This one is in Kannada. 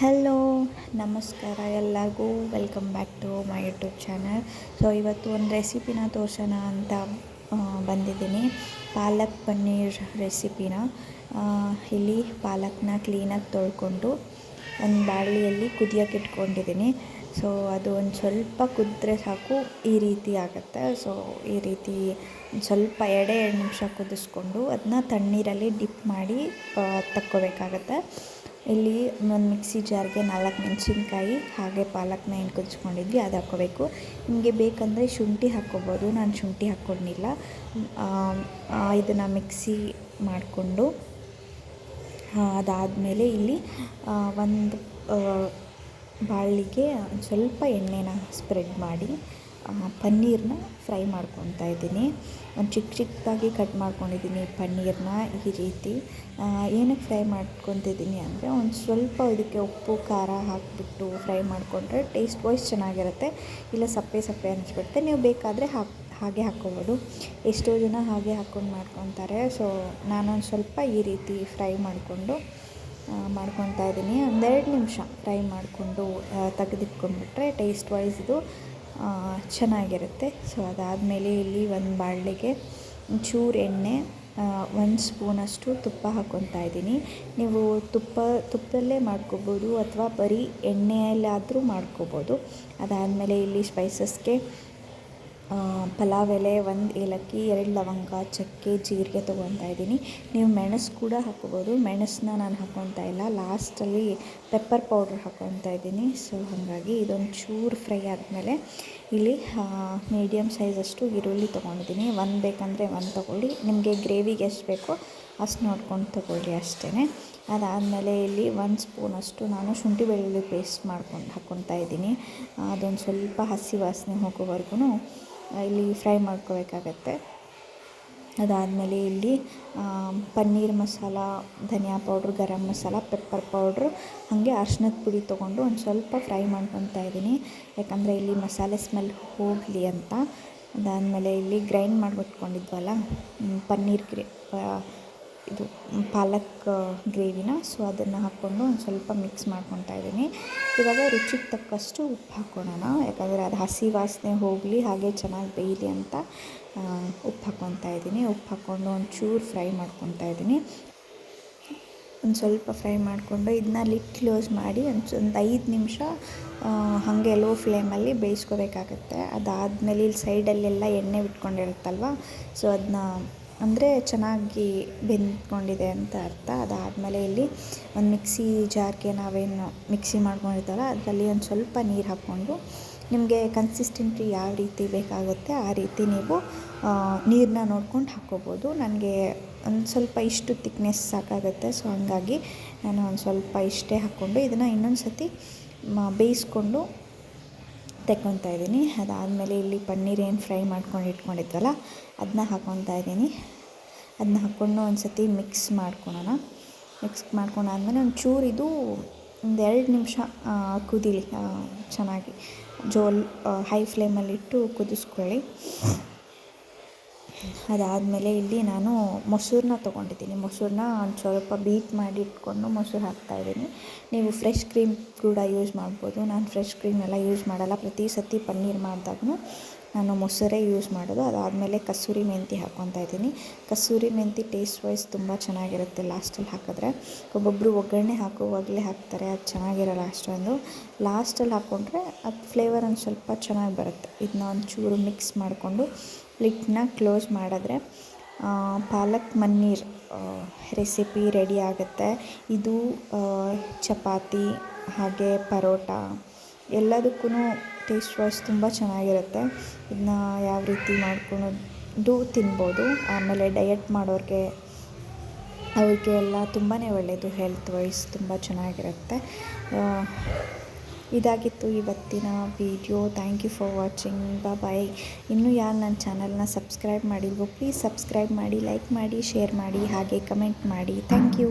ಹಲೋ, ನಮಸ್ಕಾರ ಎಲ್ಲರಿಗೂ. Welcome back to my YouTube channel so ಇವತ್ತು ಒಂದು ರೆಸಿಪಿನ ತೋರ್ಸೋಣ ಅಂತ ಬಂದಿದ್ದೀನಿ. ಪಾಲಕ್ ಪನ್ನೀರ್ ರೆಸಿಪಿನ ಇಲ್ಲಿ ಪಾಲಕ್ನ ಕ್ಲೀನಾಗಿ ತೊಳ್ಕೊಂಡು ಒಂದು ಬಾಣಲಿಯಲ್ಲಿ ಕುದಿಯೋಕೆ ಇಟ್ಕೊಂಡಿದ್ದೀನಿ. ಸೊ ಅದು ಒಂದು ಸ್ವಲ್ಪ ಕುದ್ರೆ ಸಾಕು, ಈ ರೀತಿ ಆಗುತ್ತೆ. ಸೊ ಈ ರೀತಿ ಸ್ವಲ್ಪ ಎರಡೇ ಎರಡು ನಿಮಿಷ ಕುದಿಸ್ಕೊಂಡು ಅದನ್ನ ತಣ್ಣೀರಲ್ಲಿ ಡಿಪ್ ಮಾಡಿ ತಕ್ಕೋಬೇಕಾಗತ್ತೆ. ಇಲ್ಲಿ ಒಂದು ಮಿಕ್ಸಿ ಜಾರ್ಗೆ ನಾಲ್ಕು ಮೆಣಸಿನ್ಕಾಯಿ ಹಾಗೆ ಪಾಲಕ್ನ ಏನು ಕುದಿಸ್ಕೊಂಡಿದ್ವಿ, ಅದು ಹಾಕ್ಕೋಬೇಕು. ನಿಮಗೆ ಬೇಕಂದರೆ ಶುಂಠಿ ಹಾಕ್ಕೋಬೋದು, ನಾನು ಶುಂಠಿ ಹಾಕ್ಕೊಂಡಿಲ್ಲ ಇದನ್ನು ಮಿಕ್ಸಿ ಮಾಡಿಕೊಂಡು ಅದಾದಮೇಲೆ ಇಲ್ಲಿ ಒಂದು ಬಾಳಿಗೆ ಸ್ವಲ್ಪ ಎಣ್ಣೆನ ಸ್ಪ್ರೆಡ್ ಮಾಡಿ ಪನ್ನೀರನ್ನ ಫ್ರೈ ಮಾಡ್ಕೊತಾ ಇದ್ದೀನಿ. ಒಂದು ಚಿಕ್ಕ ಚಿಕ್ಕದಾಗಿ ಕಟ್ ಮಾಡ್ಕೊಂಡಿದ್ದೀನಿ ಪನ್ನೀರನ್ನ ಈ ರೀತಿ. ಏನಕ್ಕೆ ಫ್ರೈ ಮಾಡ್ಕೊತಿದ್ದೀನಿ ಅಂದರೆ ಒಂದು ಸ್ವಲ್ಪ ಇದಕ್ಕೆ ಉಪ್ಪು ಖಾರ ಹಾಕಿಬಿಟ್ಟು ಫ್ರೈ ಮಾಡಿಕೊಂಡ್ರೆ ಟೇಸ್ಟ್ ವೈಸ್ ಚೆನ್ನಾಗಿರುತ್ತೆ. ಇಲ್ಲ ಸಪ್ಪೆ ಸಪ್ಪೆ ಅನಿಸ್ಬಿಡುತ್ತೆ. ನೀವು ಬೇಕಾದರೆ ಹಾಕಿ ಹಾಗೆ ಹಾಕ್ಕೋಬೋದು. ಎಷ್ಟೋ ಜನ ಹಾಗೆ ಹಾಕ್ಕೊಂಡು ಮಾಡ್ಕೊತಾರೆ. ಸೊ ನಾನೊಂದು ಸ್ವಲ್ಪ ಈ ರೀತಿ ಫ್ರೈ ಮಾಡಿಕೊಂಡು ಮಾಡ್ಕೊತಾ ಇದ್ದೀನಿ. ಒಂದೆರಡು ನಿಮಿಷ ಫ್ರೈ ಮಾಡಿಕೊಂಡು ತೆಗೆದಿಟ್ಕೊಂಡ್ಬಿಟ್ರೆ ಟೇಸ್ಟ್ ವೈಸ್ ಇದು ಆ, ಚೆನ್ನಾಗಿರುತ್ತೆ. ಸೊ ಅದಾದಮೇಲೆ ಇಲ್ಲಿ ಒಂದು ಬಾಣಲೆಗೆ ಒಂಚೂರು ಎಣ್ಣೆ ಒಂದು ಸ್ಪೂನಷ್ಟು ತುಪ್ಪ ಹಾಕ್ಕೊತಾ ಇದ್ದೀನಿ. ನೀವು ತುಪ್ಪ, ತುಪ್ಪದಲ್ಲೇ ಮಾಡ್ಕೋಬೋದು ಅಥವಾ ಬರೀ ಎಣ್ಣೆಯಲ್ಲಾದರೂ ಮಾಡ್ಕೋಬೋದು. ಅದಾದಮೇಲೆ ಇಲ್ಲಿ ಸ್ಪೈಸಸ್ಗೆ ಪಲಾವ್ ಎಲೆ ಒಂದು ಏಲಕ್ಕಿ, ಎರಡು ಲವಂಗ, ಚಕ್ಕೆ, ಜೀರಿಗೆ ತೊಗೊತಾ ಇದ್ದೀನಿ. ನೀವು ಮೆಣಸು ಕೂಡ ಹಾಕ್ಕೋಬೋದು ಮೆಣಸನ್ನ ನಾನು ಹಾಕ್ಕೊತಾ ಇಲ್ಲ. ಲಾಸ್ಟಲ್ಲಿ ಪೆಪ್ಪರ್ ಪೌಡ್ರ್ ಹಾಕ್ಕೊತಾ ಇದ್ದೀನಿ. ಸೊ ಹಾಗಾಗಿ ಇದೊಂದು ಚೂರು ಫ್ರೈ ಆದಮೇಲೆ ಇಲ್ಲಿ ಮೀಡಿಯಮ್ ಸೈಜಷ್ಟು ಈರುಳ್ಳಿ ತೊಗೊಂಡಿದ್ದೀನಿ. ಒಂದು ಬೇಕಂದರೆ ಒಂದು ತೊಗೊಳ್ಳಿ. ನಿಮಗೆ ಗ್ರೇವಿಗೆ ಎಷ್ಟು ಬೇಕೋ ಅಷ್ಟು ನೋಡ್ಕೊಂಡು ತಗೊಳ್ಳಿ ಅಷ್ಟೇ ಅದಾದಮೇಲೆ ಇಲ್ಲಿ ಒಂದು ಸ್ಪೂನಷ್ಟು ನಾನು ಶುಂಠಿ ಬೆಳ್ಳುಳ್ಳಿ ಪೇಸ್ಟ್ ಮಾಡ್ಕೊಂಡು ಹಾಕ್ಕೊತಾ ಇದ್ದೀನಿ. ಅದೊಂದು ಸ್ವಲ್ಪ ಹಸಿ ವಾಸನೆ ಹೋಗೋವರೆಗೂ ಇಲ್ಲಿ ಫ್ರೈ ಮಾಡ್ಕೋಬೇಕಾಗತ್ತೆ. ಅದಾದಮೇಲೆ ಇಲ್ಲಿ ಪನ್ನೀರ್ ಮಸಾಲ, ಧನಿಯಾ powder garam masala pepper powder ಹಾಗೆ ಅರ್ಶಿನದ ಪುಡಿ ತೊಗೊಂಡು ಒಂದು ಸ್ವಲ್ಪ ಫ್ರೈ ಮಾಡ್ಕೊತಾ ಇದ್ದೀನಿ. ಯಾಕಂದರೆ ಇಲ್ಲಿ ಮಸಾಲೆ ಸ್ಮೆಲ್ ಹೋಗಲಿ ಅಂತ. ಅದಾದಮೇಲೆ ಇಲ್ಲಿ ಗ್ರೈಂಡ್ ಮಾಡಿಬಿಟ್ಕೊಂಡಿದ್ವಲ್ಲ ಪನ್ನೀರ್ ಪ- ಇದು ಪಾಲಕ್ ಗ್ರೇವಿನ. ಸೊ ಅದನ್ನು ಹಾಕ್ಕೊಂಡು ಒಂದು ಸ್ವಲ್ಪ ಮಿಕ್ಸ್ ಮಾಡ್ಕೊತಾ ಇದ್ದೀನಿ. ಇವಾಗ ರುಚಿಗೆ ತಕ್ಕಷ್ಟು ಉಪ್ಪು ಹಾಕ್ಕೊಳ್ಳೋಣ ಯಾಕಂದರೆ ಅದು ಹಸಿ ವಾಸನೆ ಹೋಗಲಿ, ಹಾಗೆ ಚೆನ್ನಾಗಿ ಬೇಯಲಿ ಅಂತ ಉಪ್ಪು ಹಾಕ್ಕೊತಾ ಇದ್ದೀನಿ. ಉಪ್ಪು ಹಾಕ್ಕೊಂಡು ಒಂಚೂರು ಫ್ರೈ ಮಾಡ್ಕೊತಾ ಇದ್ದೀನಿ. ಒಂದು ಸ್ವಲ್ಪ ಫ್ರೈ ಮಾಡಿಕೊಂಡು ಇದನ್ನ ಲಿಟ್ ಕ್ಲೋಸ್ ಮಾಡಿ ಒಂದು ಒಂದು ಐದು ನಿಮಿಷ ಹಾಗೆ ಲೋ ಫ್ಲೇಮಲ್ಲಿ ಬೇಯಿಸ್ಕೋಬೇಕಾಗತ್ತೆ. ಅದಾದಮೇಲೆ ಇಲ್ಲಿ ಸೈಡಲ್ಲೆಲ್ಲ ಎಣ್ಣೆ ಬಿಟ್ಕೊಂಡಿರುತ್ತಲ್ವ? ಸೊ ಅದನ್ನ ಅಂದರೆ ಚೆನ್ನಾಗಿ ಬೆಂದ್ಕೊಂಡಿದೆ ಅಂತ ಅರ್ಥ. ಅದಾದಮೇಲೆ ಇಲ್ಲಿ ಒಂದು ಮಿಕ್ಸಿ ಜಾರ್ಗೆ ನಾವೇನು ಮಿಕ್ಸಿ ಮಾಡ್ಕೊಂಡಿರ್ತಾವಲ್ಲ, ಅದರಲ್ಲಿ ಒಂದು ಸ್ವಲ್ಪ ನೀರು ಹಾಕ್ಕೊಂಡು ನಿಮಗೆ ಕನ್ಸಿಸ್ಟೆಂಟಿ ಯಾವ ರೀತಿ ಬೇಕಾಗುತ್ತೆ ಆ ರೀತಿ ನೀವು ನೀರನ್ನ ನೋಡ್ಕೊಂಡು ಹಾಕ್ಕೋಬೋದು ನನಗೆ ಒಂದು ಸ್ವಲ್ಪ ಇಷ್ಟು ತಿಕ್ನೆಸ್ ಸಾಕಾಗುತ್ತೆ ಸೊ ಹಂಗಾಗಿ ನಾನು ಒಂದು ಸ್ವಲ್ಪ ಇಷ್ಟೇ ಹಾಕ್ಕೊಂಡು ಇದನ್ನು ಇನ್ನೊಂದು ಸತಿ ಬೇಯಿಸ್ಕೊಂಡು ತೆಕ್ಕೊತಾ ಇದ್ದೀನಿ. ಅದಾದಮೇಲೆ ಇಲ್ಲಿ ಪನ್ನೀರ್ ಏನು ಫ್ರೈ ಮಾಡ್ಕೊಂಡು ಇಟ್ಕೊಂಡಿದ್ವಲ್ಲ ಅದನ್ನ ಹಾಕೊತಾ ಇದ್ದೀನಿ. ಅದನ್ನ ಹಾಕ್ಕೊಂಡು ಒಂದು ಸತಿ ಮಿಕ್ಸ್ ಮಾಡ್ಕೊಳೋಣ ಮಿಕ್ಸ್ ಮಾಡ್ಕೊಂಡಾದ್ಮೇಲೆ ಒಂದು ಚೂರು ಇದು ಒಂದು ಎರಡು ನಿಮಿಷ ಕುದೀಲಿ ಚೆನ್ನಾಗಿ ಜೋಲ್ ಹೈ ಫ್ಲೇಮಲ್ಲಿಟ್ಟು ಕುದಿಸ್ಕೊಳ್ಳಿ. ಅದಾದಮೇಲೆ ಇಲ್ಲಿ ನಾನು ಮೊಸರನ್ನ ತೊಗೊಂಡಿದ್ದೀನಿ. ಮೊಸರನ್ನ ಒಂದು ಸ್ವಲ್ಪ ಬೀಟ್ ಮಾಡಿ ಇಟ್ಕೊಂಡು ಮೊಸರು ಹಾಕ್ತಾಯಿದ್ದೀನಿ ನೀವು ಫ್ರೆಶ್ ಕ್ರೀಮ್ ಕೂಡ ಯೂಸ್ ಮಾಡ್ಬೋದು. ನಾನು ಫ್ರೆಶ್ ಕ್ರೀಮ್ ಎಲ್ಲ ಯೂಸ್ ಮಾಡಲ್ಲ. ಪ್ರತಿ ಸತಿ ಪನ್ನೀರ್ ಮಾಡಿದಾಗೂ ನಾನು ಮೊಸರೇ ಯೂಸ್ ಮಾಡೋದು. ಅದಾದಮೇಲೆ ಕಸೂರಿ ಮೆಂತಿ ಹಾಕ್ಕೊತಾ ಇದ್ದೀನಿ. ಕಸೂರಿ ಮೆಂತಿ ಟೇಸ್ಟ್ ವೈಸ್ ತುಂಬ ಚೆನ್ನಾಗಿರುತ್ತೆ ಲಾಸ್ಟಲ್ಲಿ ಹಾಕಿದ್ರೆ. ಒಬ್ಬೊಬ್ಬರು ಒಗ್ಗರಣೆ ಹಾಕುವಾಗಲೇ ಹಾಕ್ತಾರೆ. ಅದು ಚೆನ್ನಾಗಿರಲ್ಲ ಅಷ್ಟೊಂದು. ಲಾಸ್ಟಲ್ಲಿ ಹಾಕ್ಕೊಂಡ್ರೆ ಅದು ಫ್ಲೇವರ್ ಒಂದು ಸ್ವಲ್ಪ ಚೆನ್ನಾಗಿ ಬರುತ್ತೆ. ಇದನ್ನ ಒಂಚೂರು ಮಿಕ್ಸ್ ಮಾಡಿಕೊಂಡು ಲಿಡ್ನ ಕ್ಲೋಸ್ ಮಾಡಿದ್ರೆ ಪಾಲಕ್ ಮನ್ನೀರ್ ರೆಸಿಪಿ ರೆಡಿ ಆಗುತ್ತೆ. ಇದು ಚಪಾತಿ, ಹಾಗೆ ಪರೋಟ ಎಲ್ಲದಕ್ಕೂ ಟೇಸ್ಟ್ ವೈಸ್ ತುಂಬ ಚೆನ್ನಾಗಿರುತ್ತೆ. ಇದನ್ನ ಯಾವ ರೀತಿ ಮಾಡ್ಕೊಳೋದು ತಿನ್ಬೋದು. ಆಮೇಲೆ ಡಯಟ್ ಮಾಡೋರಿಗೆ ಅವ್ರಿಗೆ ಎಲ್ಲ ತುಂಬಾ ಒಳ್ಳೆಯದು ಹೆಲ್ತ್ ವೈಸ್ ತುಂಬ ಚೆನ್ನಾಗಿರುತ್ತೆ. ಇದಾಗಿತ್ತು ಇವತ್ತಿನ video thank you for watching ಬಾ ಬಾಯ್ ಇನ್ನೂ ಯಾರು ನನ್ನ ಚಾನಲ್ನ ಸಬ್ಸ್ಕ್ರೈಬ್ ಮಾಡಿಲ್ವೋ ಪ್ಲೀಸ್ ಸಬ್ಸ್ಕ್ರೈಬ್ ಮಾಡಿ ಲೈಕ್ ಮಾಡಿ ಶೇರ್ ಮಾಡಿ, ಹಾಗೆ ಕಮೆಂಟ್ ಮಾಡಿ. Thank you